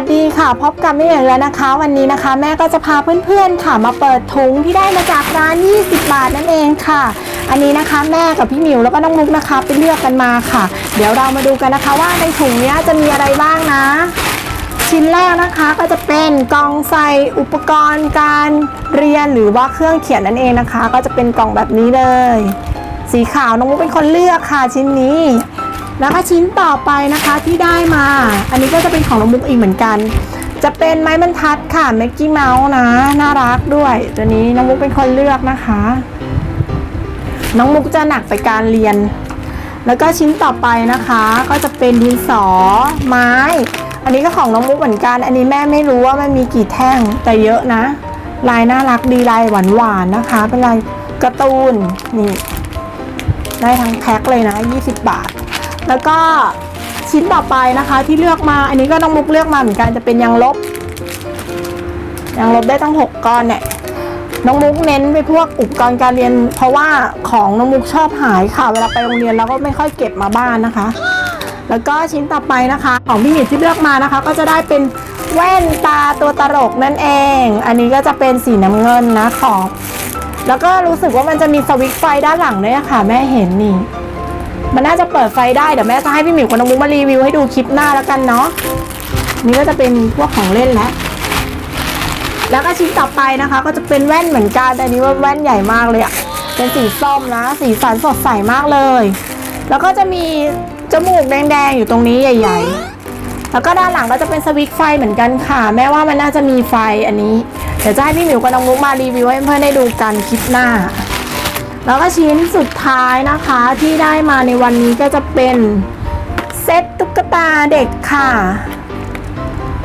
สดีค่ะพบกับแม่เหมียวแล้วนะคะ วันนี้นะคะ แม่ก็จะพาเพื่อนๆค่ะ มาเปิดถุงที่ได้มาจากร้าน 20 บาทนั่นเองค่ะ อันนี้นะคะแม่กับพี่หมิวแล้วก็น้องมุกนะคะไปเลือกกันมาค่ะ เดี๋ยวเรามาดูกันนะคะว่าในถุงนี้จะมีอะไรบ้างนะ ชิ้นแรกนะคะก็จะเป็นกล่องใส่อุปกรณ์การเรียนหรือว่าเครื่องเขียนนั่นเองนะคะ ก็จะเป็นกล่องแบบนี้เลย สีขาวน้องมุกเป็นคนเลือกค่ะชิ้นนี้ แล้วก็ชิ้นต่อไปนะคะที่ได้มา อันนี้ก็จะเป็นของน้องมุกอีกเหมือนกัน จะเป็นไม้บรรทัดค่ะแม็กกี้เมาส์นะ น่ารักด้วย ตัวนี้น้องมุกเป็นคนเลือกนะคะ น้องมุกจะหนักไปการเรียน แล้วก็ชิ้นต่อไปนะคะ ก็จะเป็นดินสอไม้ อันนี้ก็ของน้องมุกเหมือนกัน อันนี้แม่ไม่รู้ว่ามันมีกี่แท่งแต่เยอะนะ ลายน่ารักดีลายหวานๆนะคะ เป็นลายการ์ตูนนี่ได้ทั้งแพ็คเลยนะ 20 บาท แล้วก็ชิ้นต่อไปนะคะที่เลือกมาอันนี้ก็น้องมุกเลือกมาเหมือนกันจะเป็นยางลบยางลบได้ตั้ง 6 ก้อนเนี่ยน้องมุกเน้นไปพวกอุปกรณ์การเรียน เพราะว่าของน้องมุกชอบหายค่ะ เวลาไปโรงเรียนแล้วก็ไม่ค่อยเก็บมาบ้านนะคะ แล้วก็ชิ้นต่อไปนะคะ ของพี่หมิวที่เลือกมานะคะ ก็จะได้เป็นแว่นตาตัวตลกนั่นเอง อันนี้ก็จะเป็นสีน้ำเงินนะขอบแล้วก็รู้สึกว่ามันจะมีสวิตช์ไฟด้านหลังด้วยค่ะ แม่เห็นนี่ มันน่าจะเปิดไฟได้เดี๋ยวแม่จะให้พี่หมิวกับน้องมุกมารีวิวให้ดูคลิปหน้าแล้วกันเนาะนี่ก็จะเป็นพวกของเล่นแล้วแล้วก็ชิ้นต่อไปนะคะ ก็จะเป็นแว่นเหมือนกันแต่นี้ว่าแว่นใหญ่มากเลยอะเป็นสีส้มนะ สีสันสดใสมากเลย แล้วก็จะมีจมูกแดงๆอยู่ตรงนี้ใหญ่ ๆ แล้วก็ด้านหลังก็จะเป็นสวิตช์ไฟเหมือนกันค่ะ แม้ว่ามันน่าจะมีไฟอันนี้ เดี๋ยวจะให้พี่หมิวกับน้องมุกมารีวิวให้เพื่อนได้ดูกันคลิปหน้า แล้วก็ชิ้นสุดท้ายนะคะที่ได้มาในวันนี้ก็จะเป็นเซตตุ๊กตาเด็กค่ะ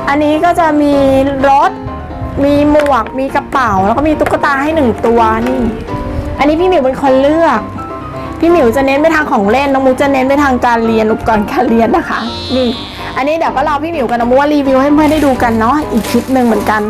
อันนี้ก็จะมีรถ มีหมวก มีกระเป๋า แล้วก็มีตุ๊กตาให้หนึ่งตัวนี่ อันนี้พี่หมิวเป็นคนเลือก พี่หมิวจะเน้นไปทางของเล่น น้องมุกจะเน้นไปทางการเรียนอุปกรณ์การเรียนนะคะ นี่ อันนี้เดี๋ยวก็รอพี่หมิวกับน้องมุกว่ารีวิวให้เพื่อนได้ดูกันเนาะ อีกคลิปหนึ่งเหมือนกัน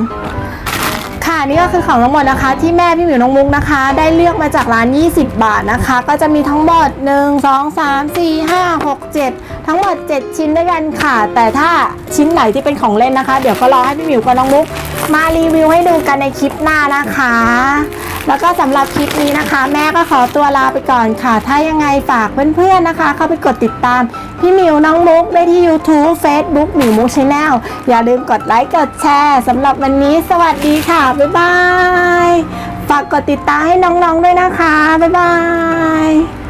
นี่ก็คือของทั้งหมดนะคะ ที่แม่พี่หมิวน้องมุกนะคะ ได้เลือกมาจากร้าน 20 บาทนะคะ ก็จะมีทั้งหมด 1 2 3 4 5 6 7 ทั้งหมด 7 ชิ้นด้วยกันค่ะ แต่ถ้าชิ้นไหนที่เป็นของเล่นนะคะ เดี๋ยวก็รอให้พี่หมิวกับน้องมุก มารีวิวให้ดูกันในคลิปหน้านะคะ แล้วก็สำหรับคลิปนี้นะคะ แม่ก็ขอตัวลาไปก่อนค่ะ ถ้ายังไงฝากเพื่อนๆนะคะ เข้าไปกดติดตาม พี่มิวน้องมุกได้ที่ YouTube Facebook หมิวมุกชาแนลอย่าลืมกดไลค์กดแชร์สำหรับวันนี้ สวัสดีค่ะ บ๊ายบาย ฝากกดติดตามให้น้องๆด้วยนะคะ บ๊ายบาย